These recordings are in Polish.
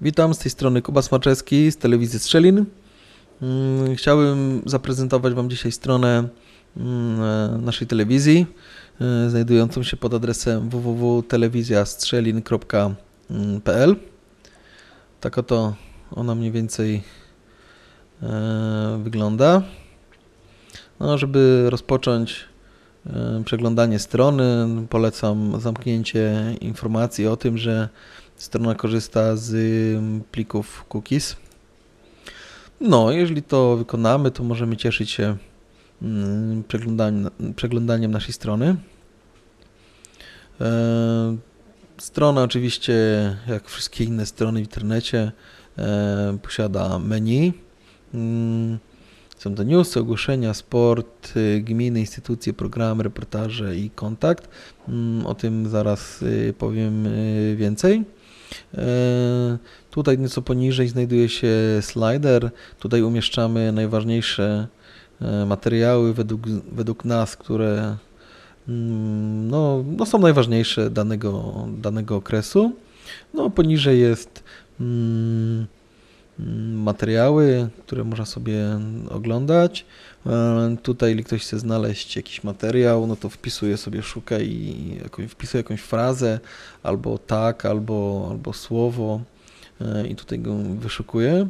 Witam, z tej strony Kuba Smaczewski z telewizji Strzelin. Mm, Chciałbym zaprezentować Wam dzisiaj stronę mm, e, naszej telewizji, e, znajdującą się pod adresem www.telewizjastrzelin.pl. Tak oto ona mniej więcej e, wygląda. No, żeby rozpocząć przeglądanie strony, polecam zamknięcie informacji o tym, że strona korzysta z plików cookies. No, jeżeli to wykonamy, to możemy cieszyć się przeglądaniem, przeglądaniem naszej strony. E, Strona oczywiście, jak wszystkie inne strony w internecie, e, posiada menu. Mm, Są to newsy, ogłoszenia, sport, y, gminy, instytucje, programy, reportaże i kontakt. Mm, O tym zaraz y, powiem y, więcej. E, Tutaj nieco poniżej znajduje się slider. Tutaj umieszczamy najważniejsze e, materiały według, według nas, które mm, no, no są najważniejsze danego, danego okresu. No, poniżej jest mm, materiały, które można sobie oglądać. E, Tutaj, jeśli ktoś chce znaleźć jakiś materiał, no to wpisuje sobie, szuka i wpisuje jakąś frazę, albo tak, albo, albo słowo e, i tutaj go wyszukuje.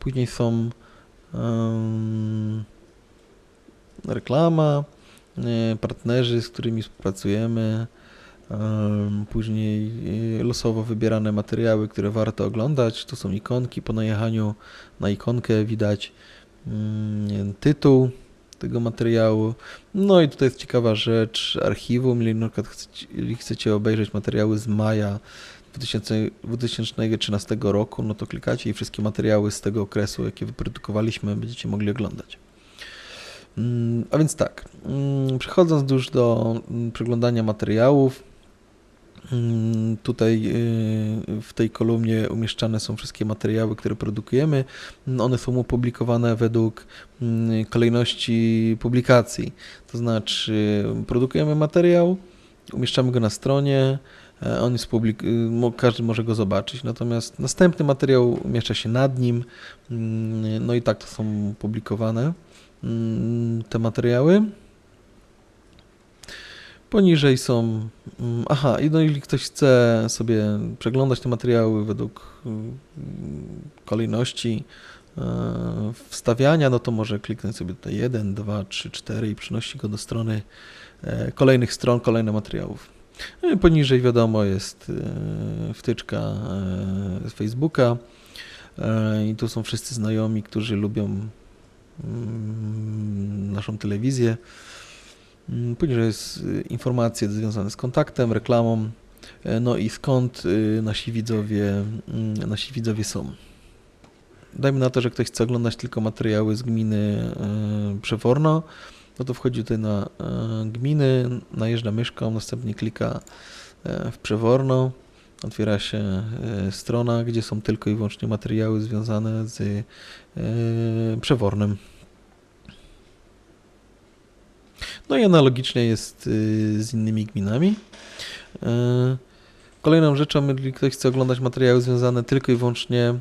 Później są em, reklama, e, partnerzy, z którymi współpracujemy, em, później e, losowo wybierane materiały, które warto oglądać. Tu są ikonki, po najechaniu na ikonkę widać mm, tytuł tego materiału. No i tutaj jest ciekawa rzecz, archiwum, jeżeli na przykład chcecie, chcecie obejrzeć materiały z maja 2000, 2013 roku, no to klikacie i wszystkie materiały z tego okresu, jakie wyprodukowaliśmy, będziecie mogli oglądać. Mm, A więc tak, mm, przechodząc już do przeglądania materiałów, tutaj y, w tej kolumnie umieszczane są wszystkie materiały, które produkujemy. Mm, One są opublikowane według mm, kolejności publikacji. To znaczy, produkujemy materiał, umieszczamy go na stronie, e, on jest publik- y, każdy może go zobaczyć, natomiast następny materiał umieszcza się nad nim, mm, no i tak to są publikowane mm, te materiały. Poniżej są. mm, Aha, i no, jeżeli ktoś chce sobie przeglądać te materiały według mm, kolejności e, wstawiania, no to może kliknąć sobie tutaj 1, 2, 3, 4 i przynosi go do strony e, kolejnych stron, kolejnych materiałów. No Poniżej wiadomo jest e, wtyczka z Facebooka i tu są wszyscy znajomi, którzy lubią mm, naszą telewizję. Mm, Poniżej jest y, informacje związane z kontaktem, reklamą, e, no i skąd y, nasi widzowie, mm, nasi widzowie są. Dajmy na to, że ktoś chce oglądać tylko materiały z gminy e, Przeworno, no to wchodzi tutaj na e, gminy, najeżdża myszką, następnie klika w Przeworno, otwiera się strona, gdzie są tylko i wyłącznie materiały związane z Przewornem. No i analogicznie jest y, z innymi gminami. E, Kolejną rzeczą, jeżeli ktoś chce oglądać materiały związane tylko i wyłącznie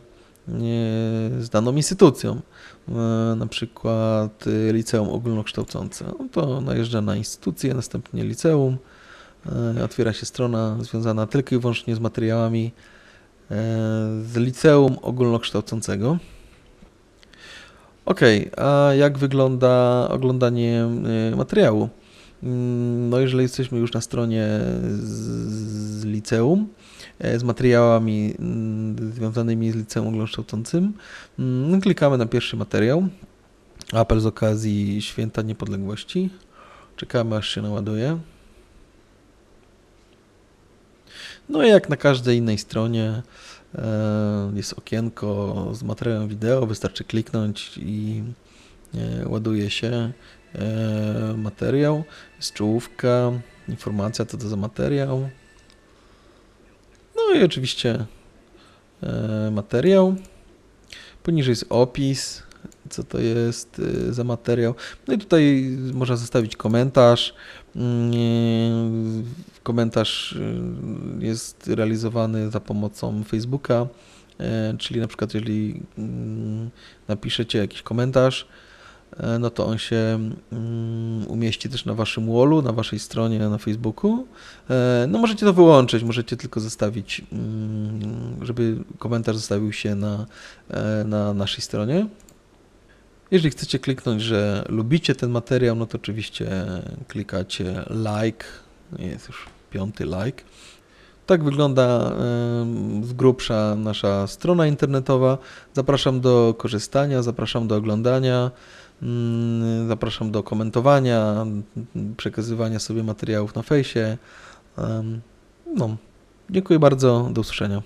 z daną instytucją, e, na przykład y, liceum ogólnokształcące, no to najeżdża na instytucję, następnie liceum, otwiera się strona związana tylko i wyłącznie z materiałami z liceum ogólnokształcącego. Okej, a jak wygląda oglądanie y, materiału? Mm, No, jeżeli jesteśmy już na stronie z, z liceum, e, z materiałami mm, związanymi z liceum ogólnokształcącym, mm, klikamy na pierwszy materiał. Apel z okazji Święta Niepodległości. Czekamy aż się naładuje. No i jak na każdej innej stronie e, jest okienko z materiałem wideo, wystarczy kliknąć i e, ładuje się e, materiał. Jest czołówka, informacja co to za materiał. No i oczywiście materiał. Poniżej jest opis, co to jest y, za materiał. No i tutaj można zostawić komentarz. Mm, Komentarz y, jest realizowany za pomocą Facebooka, e, czyli na przykład jeżeli mm, napiszecie jakiś komentarz, no to on się mm, umieści też na waszym wallu, na waszej stronie na Facebooku. No możecie to wyłączyć, możecie tylko zostawić, żeby komentarz zostawił się na, na naszej stronie. Jeżeli chcecie kliknąć, że lubicie ten materiał, no to oczywiście klikacie like, jest już piąty like. Tak wygląda z grubsza nasza strona internetowa. Zapraszam do korzystania, zapraszam do oglądania, mm, zapraszam do komentowania, przekazywania sobie materiałów na fejsie. No, dziękuję bardzo, do usłyszenia.